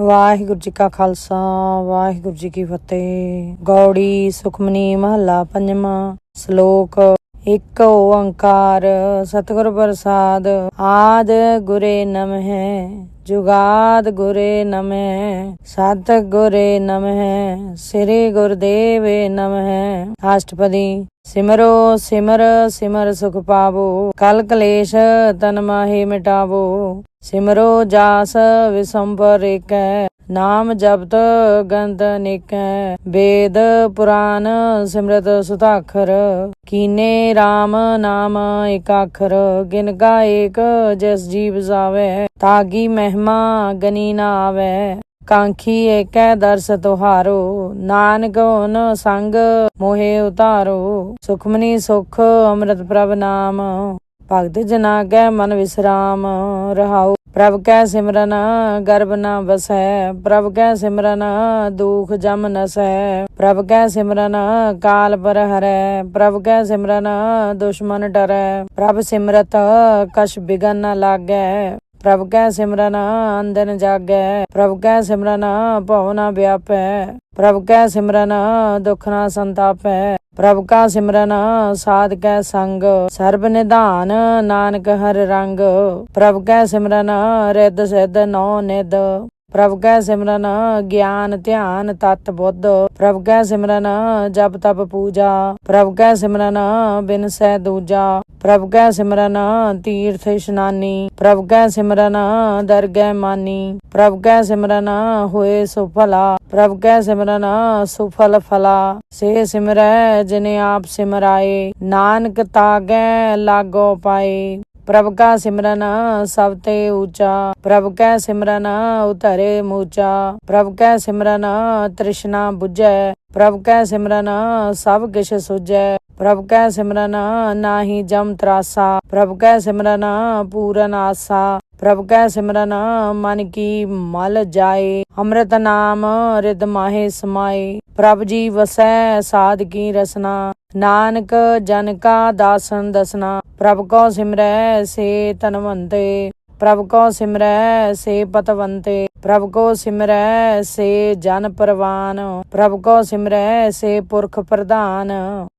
ਵਾਹਿਗੁਰੂ ਜੀ ਕਾ ਖਾਲਸਾ, ਵਾਹਿਗੁਰੂ ਜੀ ਕੀ ਫਤਿਹ। ਗੌੜੀ ਸੁਖਮਨੀ ਮਹੱਲਾ ਪੰਜਵਾਂ ਸ਼ਲੋਕ। ਇਕ ਓੰਕਾਰ, ਸਤਿਗੁਰ ਪ੍ਰਸਾਦ, ਆਦ ਗੁਰੇ ਨਮਹਿ, ਜੁਗਾਦ ਗੁਰੇ ਨਮਹਿ ਸਤ ਗੁਰੇ ਨਮਹਿ, ਸ੍ਰੀ ਗੁਰਦੇਵੇ ਨਮਹਿ। ਅਸ਼ਟਪਦੀ ਸਿਮਰੋ ਸਿਮਰ ਸਿਮਰ ਸੁਖ ਪਾਵੋ, ਕਲ ਕਲੇਸ਼ ਤਨ ਮਾਹੀ ਮਿਟਾਵੋ। ਸਿਮਰੋ ਜਾਸ ਵਿਸੰਬਰ ਏਕੈ, ਨਾਮ ਜਪਤ ਗੰਧ ਨਿਕੈ। ਵੇਦ ਪੁਰਾਨ ਸਿਮਰਤ ਸੁਤਾਖਰ ਕੀਨੇ RAM ਨਾਮ ਇਕਾਖਰ। ਅੱਖਰ ਗਿਨ ਗਾ ਏਕ ਜਿਸ ਜੀਵ ਜਾਵੇ, ਤਾਗੀ ਮਹਿਮਾ ਗਨੀ ਨਾ ਆਵੇ ਕਾਂਖੀ ਏਕੈ ਦਰਸ ਤੁਹਾਰੋ, ਨਾਨਕ ਓਨ ਸੰਗ ਮੋਹਿ ਉਤਾਰੋ। ਸੁਖਮਨੀ ਸੁਖ ਅੰਮ੍ਰਿਤ ਪ੍ਰਭ ਨਾਮ, ਭਗਤ ਜਨਾ ਕੈ ਮਨ ਵਿਸਰਾਮ। ਰਹਾਉ ਪ੍ਰਭ ਕੈ ਸਿਮਰਨ ਗਰਬ ਨਾ ਵਸੈ। ਪ੍ਰਭ ਕੈ ਸਿਮਰਨ, ਦੁਖ ਜਮ ਨਸੈ। ਪ੍ਰਭ ਕੈ ਸਿਮਰਨ, ਕਾਲ ਪਰ ਹਰੈ। ਪ੍ਰਭ ਕੈ ਸਿਮਰਨ, ਦੁਸ਼ਮਨ ਡਰੈ। ਪ੍ਰਭ ਸਿਮਰਤ, ਕਛ ਬਿਗਨ ਨ ਲਾਗੈ। ਪ੍ਰਭ ਕੈ ਸਿਮਰਨ ਅੰਦਨ ਜਾਗੈ। ਪ੍ਰਭ ਕੈ ਸਿਮਰਨ ਭਉ ਨ ਵਿਆਪੈ। ਪ੍ਰਭ ਕੈ ਸਿਮਰਨ ਦੁਖ ਨਾ ਸੰਤਾਪੈ। ਪ੍ਰਭ ਕਾ ਸਿਮਰਨ ਸਾਧ ਕੈ ਸੰਗ। ਸਰਬ ਨਿਧਾਨ, ਨਾਨਕ ਹਰ ਰੰਗ। ਪ੍ਰਭ ਕੈ ਸਿਮਰਨ ਰਿੱਧ ਸਿੱਧ ਨੋ ਨਿਦ ਪ੍ਰਭ ਕੈ ਸਿਮਰਨ ਗਿਆਨ ਧਿਆਨ ਤਤ ਬੁੱਧ। ਪ੍ਰਭ ਕੈ ਸਿਮਰਨ ਜਪ ਤਪ ਪੂਜਾ। ਪ੍ਰਭ ਕੈ ਸਿਮਰਨ ਬਿਨ ਸੈ ਦੂਜਾ। ਪ੍ਰਭ ਕੈ ਸਿਮਰਨ ਤੀਰਥ ਇਸ਼ਨਾਨੀ, ਪ੍ਰਭ ਕੈ ਸਿਮਰਨ ਦਰਗਹਿ ਮਾਨੀ, ਪ੍ਰਭ ਕੈ ਸਿਮਰਨ ਹੋਏ ਸੁਫਲਾ, ਪ੍ਰਭ ਕੈ ਸਿਮਰਨ ਸੁਫਲ ਫਲਾ। ਸੇ ਸਿਮਰੈ ਜਿਨੇ ਆਪ ਸਿਮਰਾਏ, ਨਾਨਕ ਤਾਗੈ ਲਾਗੋ ਪਾਏ। ਪ੍ਰਭ ਕਾ ਸਿਮਰਨ ਸਭ ਤੇ ਊਚਾ, ਪ੍ਰਭ ਕੈ ਸਿਮਰਨ ਉਤਰੇ ਮੂਚਾ। ਪ੍ਰਭ ਕੈ ਸਿਮਰਨ ਤ੍ਰਿਸ਼ਨਾ ਬੁਝੈ, ਪ੍ਰਭ ਕੈ ਸਿਮਰਨ ਸਭ ਕਿਛ ਸੁਜੈ ਪ੍ਰਭ ਕੈ ਸਿਮਰਨ ਨਾਹੀ ਜਮ ਤਰਾਸਾ, ਪ੍ਰਭ ਕੈ ਸਿਮਰਨ ਪੂਰਨ ਆਸਾ, ਪ੍ਰਭ ਕੈ ਸਿਮਰਨ ਮਨ ਕੀ ਮਲ ਜਾਏ, ਅੰਮ੍ਰਿਤ ਨਾਮ ਰਿਦ ਮਾਹੇ ਸਮਾਏ, ਪ੍ਰਭ ਜੀ ਵਸੈ ਸਾਧ ਕੀ ਰਸਨਾ, ਨਾਨਕ ਜਨ ਕਾ ਦਾਸਨ ਦਸਨਾ, ਪ੍ਰਭ ਕੋ ਸਿਮਰੈ ਸੇ ਤਨਵੰਤੇ, ਪ੍ਰਭ ਕੋ ਸਿਮਰੈ ਸੇ ਪਤਵੰਤੇ, ਪ੍ਰਭ ਕੋ ਸਿਮਰੈ ਸੇ ਜਨ ਪਰਵਾਨ, ਪ੍ਰਭ ਕੋ ਸਿਮਰੈ ਸੇ ਪੁਰਖ ਪ੍ਰਧਾਨ।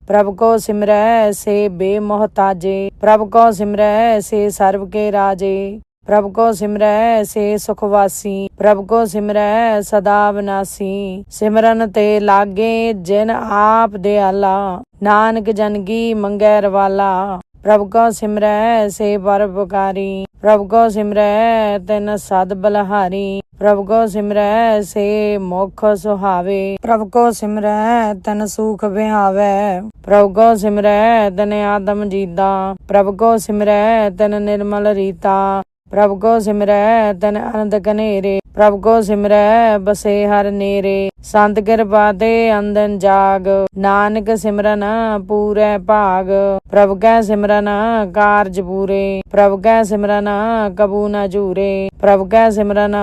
ਪ੍ਰਭ ਕੋ ਸਿਮਰੈ ਸੇ ਬੇਮੋਹਤਾਜੇ, ਪ੍ਰਭ ਕੋ ਸਿਮਰੈ ਸੇ ਸਰਬ ਕੇ ਰਾਜੇ, ਪ੍ਰਭ ਕੋ ਸਿਮਰੈ ਸੇ ਸੁਖਵਾਸੀ, ਪ੍ਰਭ ਕੋ ਸਿਮਰੈ ਸਦਾ ਵਿਨਾਸੀ। ਸਿਮਰਨ ਤੇ ਲਾਗੇ ਜਿਨ ਆਪ ਦਿਆਲਾ, ਨਾਨਕ ਜਨਗੀ ਮੰਗੈ ਰਵਾਲਾ। ਪ੍ਰਭ ਕੋ ਸਿਮਰੈ ਸੇ ਪਰਪਕਾਰੀ ਪ੍ਰਭ ਕੋ ਸਿਮਰੈ ਤਿਨ ਸਦ ਬਲਹਾਰੀ। ਪ੍ਰਭ ਕੋ ਸਿਮਰੈ, ਸੇ ਮੁਖ ਸੁਹਾਵੇ। ਪ੍ਰਭ ਕੋ ਸਿਮਰੈ, ਤਨ ਸੁਖ ਵਿਹਾਵੇ। ਪ੍ਰਭ ਕੋ ਸਿਮਰੈ, ਤਨ ਆਦਮ ਜੀਦਾ। ਪ੍ਰਭ ਕੋ ਸਿਮਰੈ, ਤਨ ਨਿਰਮਲ ਰੀਤਾ। ਪ੍ਰਭ ਕੋ ਸਿਮਰੈ, ਤਨ ਅਨੰਦ ਕਨੇਰੇ ਪ੍ਰਭ ਕੋ ਸਿਮਰੈ, ਬਸੇ ਹਰ ਨੇਰੇ। ਸੰਤ ਕਿਰਪਾ ਤੇ ਅੰਦਨ ਜਾਗ। ਨਾਨਕ ਸਿਮਰਨ ਪੂਰੇ ਭਾਗ। ਪ੍ਰਭ ਕੈ ਸਿਮਰਨ ਕਾਰਜ ਪੂਰੇ। ਪ੍ਰਭ ਕੈ ਸਿਮਰਨ ਕਬੂ ਨਾ ਝੂਰੇ। ਪ੍ਰਭ ਕੈ ਸਿਮਰਨ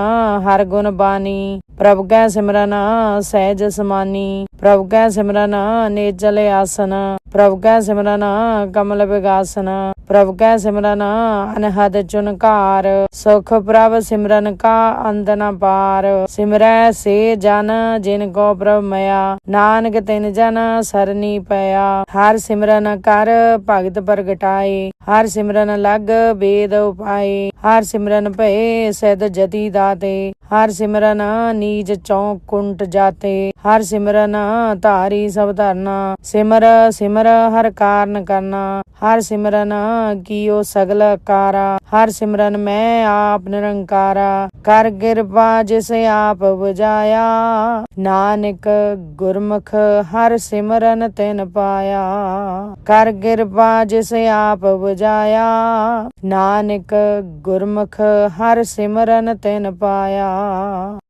ਹਰ ਗੁਣ ਬਾਣੀ। ਪ੍ਰਭ ਕੈ ਸਿਮਰਨ ਸਹਿਜ ਸਮਾਨੀ। ਪ੍ਰਭ ਕੈ ਸਿਮਰਨ ਨੇਜਲ ਆਸਨ। ਪ੍ਰਭ ਕੈ ਸਿਮਰਨ ਕਮਲ ਵਿਗਾਸਨ ਪ੍ਰਭ ਕੈ ਸਿਮਰਨ ਅਨਹਦ ਚੁਨਕਾਰ, ਸੁਖ ਪ੍ਰਭ ਸਿਮਰਨ ਕਾ ਅੰਦਨ ਪਾਰ। ਸਿਮਰੈ ਸੇ ਜਨ ਜਿਨ ਕੋ ਪ੍ਰਭ ਮਇਆ, ਨਾਨਕ ਤਿਨ ਜਨ ਸਰਨੀ ਪਿਆ। ਹਰ ਸਿਮਰਨ ਕਰ ਭਗਤ ਪ੍ਰਗਟਾਏ, ਹਰ ਸਿਮਰਨ ਲਗ ਬੇਦ ਉਪਾਏ। ਹਰ ਸਿਮਰਨ ਭਏ ਸਦ ਜਤੀ ਦਾਤੇ, ਹਰ ਸਿਮਰਨ ਨੀਜ ਚੌ ਕੁੰਟ ਜਾਤੇ। ਹਰ ਸਿਮਰਨ ਧਾਰੀ ਸਭ ਧਰਨਾ, ਸਿਮਰ ਸਿਮਰ ਹਰ ਕਾਰਨ ਕਰਨਾ, ਹਰ ਸਿਮਰਨ ਕੀਓ ਸਗਲ ਕਾਰਾ, ਹਰ ਸਿਮਰਨ ਮੈਂ ਆਪ ਨਿਰੰਕਾਰਾ, ਕਰ ਕਿਰਪਾ ਜਿਸ ਆਪ ਬੁਝਾਇਆ, ਨਾਨਕ ਗੁਰਮੁਖ ਹਰ ਸਿਮਰਨ ਤਿਨ ਪਾਇਆ, ਕਰ ਕਿਰਪਾ ਜਿਸ ਆਪ ਬੁਝਾਇਆ, ਨਾਨਕ ਗੁਰਮੁਖ ਹਰ ਸਿਮਰਨ ਤਿਨ ਪਾਇਆ।